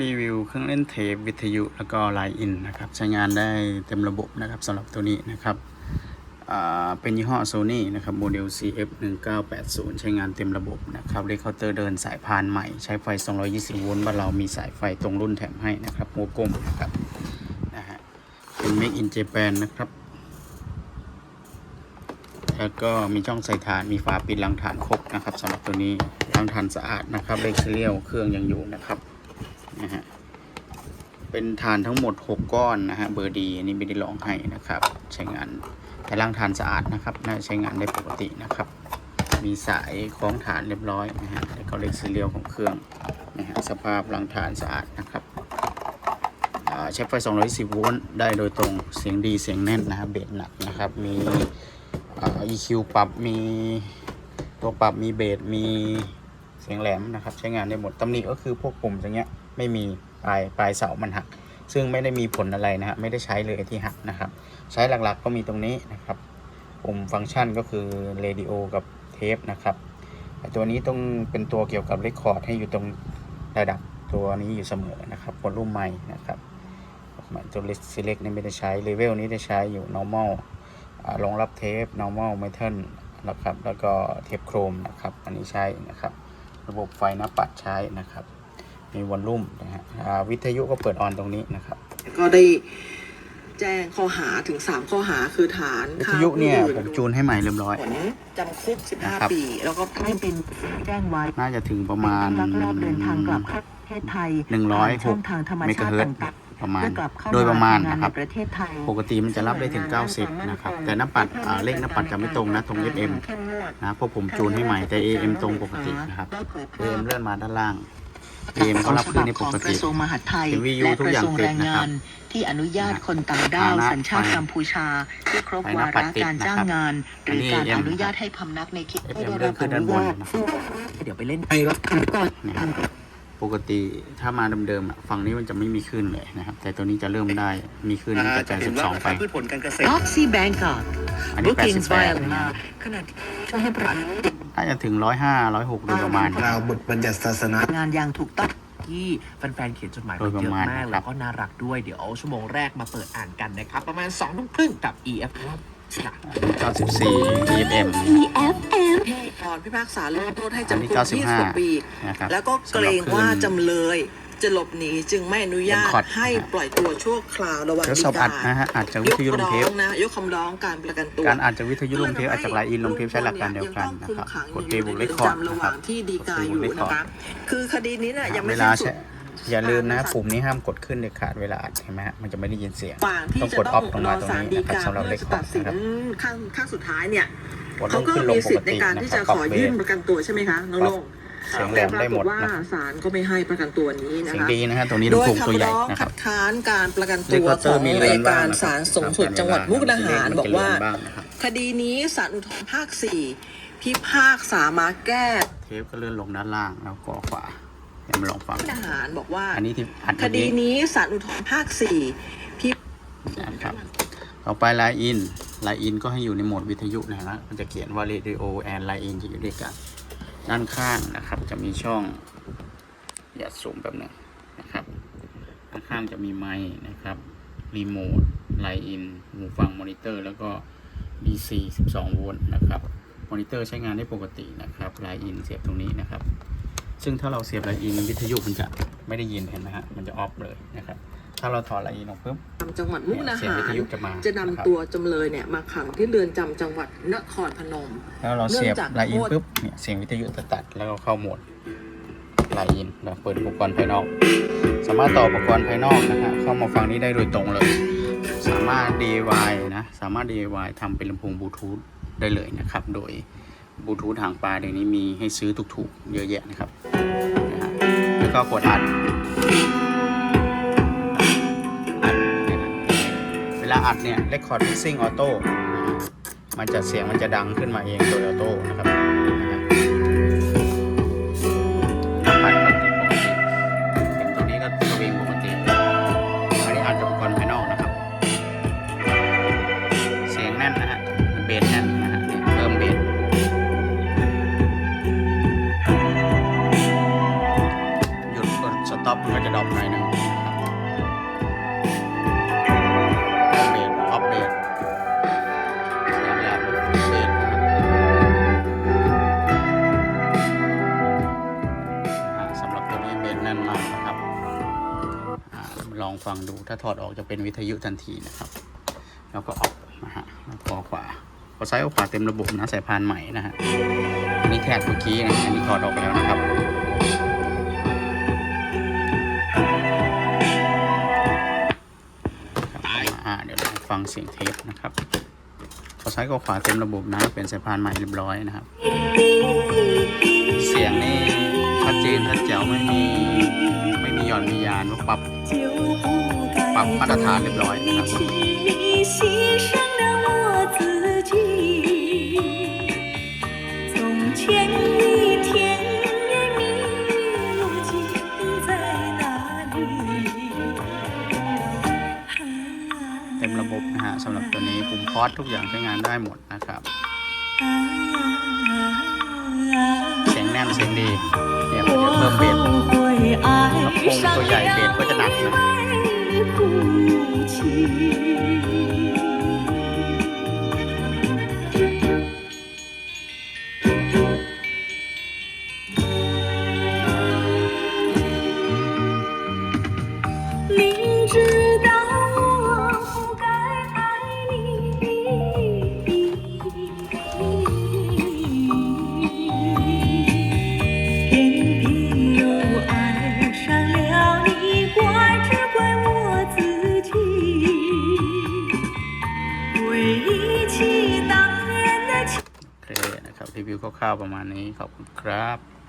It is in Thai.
รีวิวเครื่องเล่นเทปวิทยุแล้วก็ไลน์อินนะครับ ใช้งานได้เต็มระบบนะครับสำหรับตัวนี้นะครับเป็นยี่ห้อ Sony นะครับโมเดล CF 1980ใช้งานเต็มระบบนะครับเรคเคาน์เตอร์เดินสายพานใหม่ ใช้ไฟ 220 โวลต์บ้านเรามีสายไฟตรงรุ่นแถมให้นะครับหัวกลมนะครับนะฮะเป็น Make in Japan นะครับ แล้วก็มีช่องใส่ฐานมีฝาปิดลังฐานครบนะครับสำหรับตัวนี้ลังฐานสะอาดนะครับเลขเซียลเครื่องยังอยู่นะครับ นะฮะ เป็นฐานทั้งหมด 6 ก้อนนะฮะ เบอร์ดีอันนี้ไม่ได้ลองให้นะครับ ใช้งานแต่ลังฐานสะอาดนะครับ น่าจะใช้งานได้ปกตินะครับ มีสายคล้องฐานเรียบร้อยนะฮะ แล้วก็เลขเซียลของเครื่องนะฮะ สภาพลังฐานสะอาดนะครับอ่าใช้ไฟ 210 โวลต์ ได้โดยตรง เสียงดี เสียงแน่นนะครับ เบสหนักนะครับ มีอ่า EQ ปรับ มีตัวปรับ มีเบส มีเสียงแหลมนะครับ ใช้งานได้หมด ตำหนิก็คือพวกปุ่มอย่างเงี้ย ไม่มีปลายปลายเสามันหัก ซึ่งไม่ได้มีผลอะไรนะฮะไม่ได้ใช้เลยที่หักนะครับ ใช้หลักๆก็มีตรงนี้นะครับ ปุ่มฟังก์ชันก็คือเรดิโอกับเทปนะครับตัวนี้ต้องเป็นตัวเกี่ยวกับเรคคอร์ดให้อยู่ตรงระดับตัวนี้อยู่เสมอนะครับวอลลุ่มไมค์นะครับตัวเล็ก select นี่ไม่ได้ใช้เลเวลนี้ได้ใช้อยู่ normal รองรับเทป normal metal นะครับ แล้วก็เทปโครมนะครับ อันนี้ใช้นะครับ ระบบไฟหน้าปัดใช้นะครับ มีวอลลุ่มนะฮะอ่าวิทยุก็เปิดออนตรงนี้นะครับ ก็ได้แจ้งข้อหาถึง 3 ข้อหาคือฐานวิทฆ่ายุเนี่ยผู้อื่ผมจูนให้ใหม่เรียบร้อยผลจำคุกนะครับ15 ปี แล้วก็ให้เป็นแจ้งไว้น่าจะถึงประมาณลักลอบเดินทางกลับเข้าประเทศไทยหนึ่งร้อยหผ่ากนช่องทางธรรมเมกะชาติเฮิรตซ์ต่างประๆมาณเพื่อกลับเข้าโดยประมาณทำงนะครับในประเทศไทยปกติมันจะรับได้ถึง 90 นะครับ แต่หน้าปัดอ่าเลขหน้าปัดจะไม่ตรงนะ ตรง FM นะเพราะผมจูนให้ใหม่แต่ AM ตรงปกตินะครับ AM เลื่อนมาด้านล่าง AM ก็รับขึ้นในปของกกติระทรวงมหาดไทยเป็นวิทยุและทุกกระอย่างทรวงติดแรงนะครังาบนที่อนุญาตคนต่างด้าวฐานะสัญชาติไฟกัมพูชา ที่ครบไฟหน้าวาปัดระติดการจ้างนะครับงาน หรือการอันนี้อนุญาตให้พำนักในเขต FM ไม่ได้เลื่รัอนบขึ้อนด้านนุบนญาตนะครับเดี๋ยวไปเล่นไปรับการก่อนนะครับ ปกติถ้ามาเดิมๆอะฝั่งนี้มันจะไม่มีขึ้นเลยนะครับ แต่ตัวนี้จะเริ่มได้มีขึ้นตั้งแต่82ไปพืชผลการเกษตรออกซี่แบงก์กอันนี้ Bookings 88 via นะขณะที่ช่วยให้ประน่าจะถึง 105 106โดยประมาณกล่าวบทบัญญัติศาสนางานอย่างถูกต้องที่แฟนๆเขียนจดหมายโดมายประเยอะมาณมากนะครับแล้วก็น่ารักด้วยเดี๋ยวชั่วโมงแรกมาเปิดอ่านกันนะครับ ประมาณ2องทุ่มครึ่งกับ EF ครับ 94 EFM ตอนพิพากษาลงโทษให้อันนี้จำคุก95 20 ปี นะครับแล้วก็เกรงว่าจำเลย จะหลบหนีจึงไม่อนุญาตเป็นคอร์ดให้ปล่อยตัวชั่วคราวระหว่างเดี๋ยวฎีสอบอักาดนะฮะอาจจะวิยกทยุลงร้อเทปงนะยกคำร้องการประกันตัวการอาจจะวิทยุลงเทปอาจจะไลน์อินลงเทปใช้หลักการเดียวกันนะครับกดเทบุลเลคคอร์ดระนะหครัว่าบงที่ดีกาอยู่กด Table นะคะคือคดีนี้เนี่ยยังเวไม่ลาสิ้นสุใช้ด อย่าลืมนะปุ่มนี้ห้ามกดขึ้นเด็ดขาดเวลาอัดเห็นไหมฮะมันจะไม่ได้ยินเสียงฝั่งที่ต้องจะกดต้ออองฟลงรมาอตรงศาลนี้ฎีนะครับกาสำหรับเพื่เลอคจะคอตัร์ดดสินนะครับขั้นขั้นสุดท้ายเนี่ยกดลเขางก็ขึ้นลมีงปสิทกธิ์ในติการนะที่ครัจะบขปรับอเบยื่นสประกันตัวใช่ไหมคะน้องปรับโลงเสียงแหลมได้หมดแต่ปรากฏว่านะครับศาลก็ไม่ให้ประกันตัวนี้นะเสียงคะดีนะฮะตรงนี้โดลำยโพงตัวคำใหญ่ร้องนะคคัรับดค้านการประกันเลตัควอเตขอองร์มีอัเลือยนบ้ากางรนะคศารับลสูงสุดจังหวัดมุกดาหารบอกว่าบ้างนะครับคดีนี้ศาลอุทธรณ์ภาค4พิพากษามาแก้ เทปก็เลื่อนลงด้านล่างแล้วก็ขวา เดี๋ยวมาลองฟังมุกดาหารบอกว่าอันนี้ที่อัดคเมื่อดีกี้นี้ศาลอุทธรณ์ภาค4พินะครับต่อไปไลน์อินไลน์อินก็ให้อยู่ในโหมดวิทยุนะฮะมันจะเขียนว่า radio and line in จะอยู่ด้วยกันด้านข้างนะครับ จะมีช่อง อย่าสูงแบบหนึงนะครับด้านข้างจะมีไมค์นะครับรีโมทไลน์อินหูฟังมอนิเตอร์ แล้วก็ DC 12 โวลต์นะครับมอนิเตอร์ใช้งานได้ปกตินะครับไลน์อินเสียบตรงนี้นะครับ ซึ่งถ้าเราเสียบไลน์อินวิทยุมันจะไม่ได้ยินเห็นไหมฮะมันจะออฟเลยนะครับถ้าเราถอดไลน์อินออกปุ๊บจังหวัดมุกดาเสียงหารวิทยุจะมาจะนำนะครับตัวจำเลยเนี่ยมาขังที่เรือนจำจังหวัดนครพนมแล้วเราเสียบเนื่องจากไลน์อินโทษปุ๊บเนี่ยเสียงวิทยุจะตัดแล้วก็เข้าโหมดไลน์อินแบบเปิดอุปกรณ์ภายนอก สามารถต่ออุปกรณ์ภายนอกนะฮะเข้ามาฟังนี้ได้โดยตรงเลย สามารถ DIY นะสามารถ DIY ทำเป็นลำโพงบลูทูธได้เลยนะครับ โดย บลูทูธหางปลาเดี๋ยวนี้มีให้ซื้อถูกๆ เยอะแยะนะครับ แล้วก็กดอัดอัดเวลาอัดเนี่ย Record Mixing Auto นะฮะมันจะเสียงมันจะดังขึ้นมาเองโดยออโต้นะครับ หยุดกดสต็อปมันก็จะดรอปหน่อยนึงนะครับเบสออฟเบสเสียงแหลมลดเบสนะครับอ่าสำหรับตัวนี้เบสแน่นมากนะครับลองฟังดูถ้าถอดออกจะเป็นวิทยุทันทีนะครับ แล้วก็ออกนะฮะแล้วพอขวาพอซ้ายกับขวาเต็มระบบนะสายพานใหม่นะฮะอันนี้แทกเมื่อกี้นะอันนี้ถอดออกแล้วนะครับ อ่าเดี๋ยวเราฟังเสียงเทปนะครับพอซ้ายกับขวาเต็มระบบนะเป็นสายพานใหม่เรียบร้อยนะครับ เสียงนี่ชัดเจนชัดแจ๋วไม่มีไม่มีหย่อนมียานว่าปรับปรับมาตรฐานเรียบร้อยนะครับ สำหรับตัวนี้ปุ่มพอดทุกอย่างใช้งานได้หมดนะครับ เสียงแน่นเสียงดีเนี่ยผมจะเพิ่มเบสลำโพงตัวใหญ่เบสก็จะหนักนะ明知。 ร่าวๆประมาณนี้ขอบคุณครับ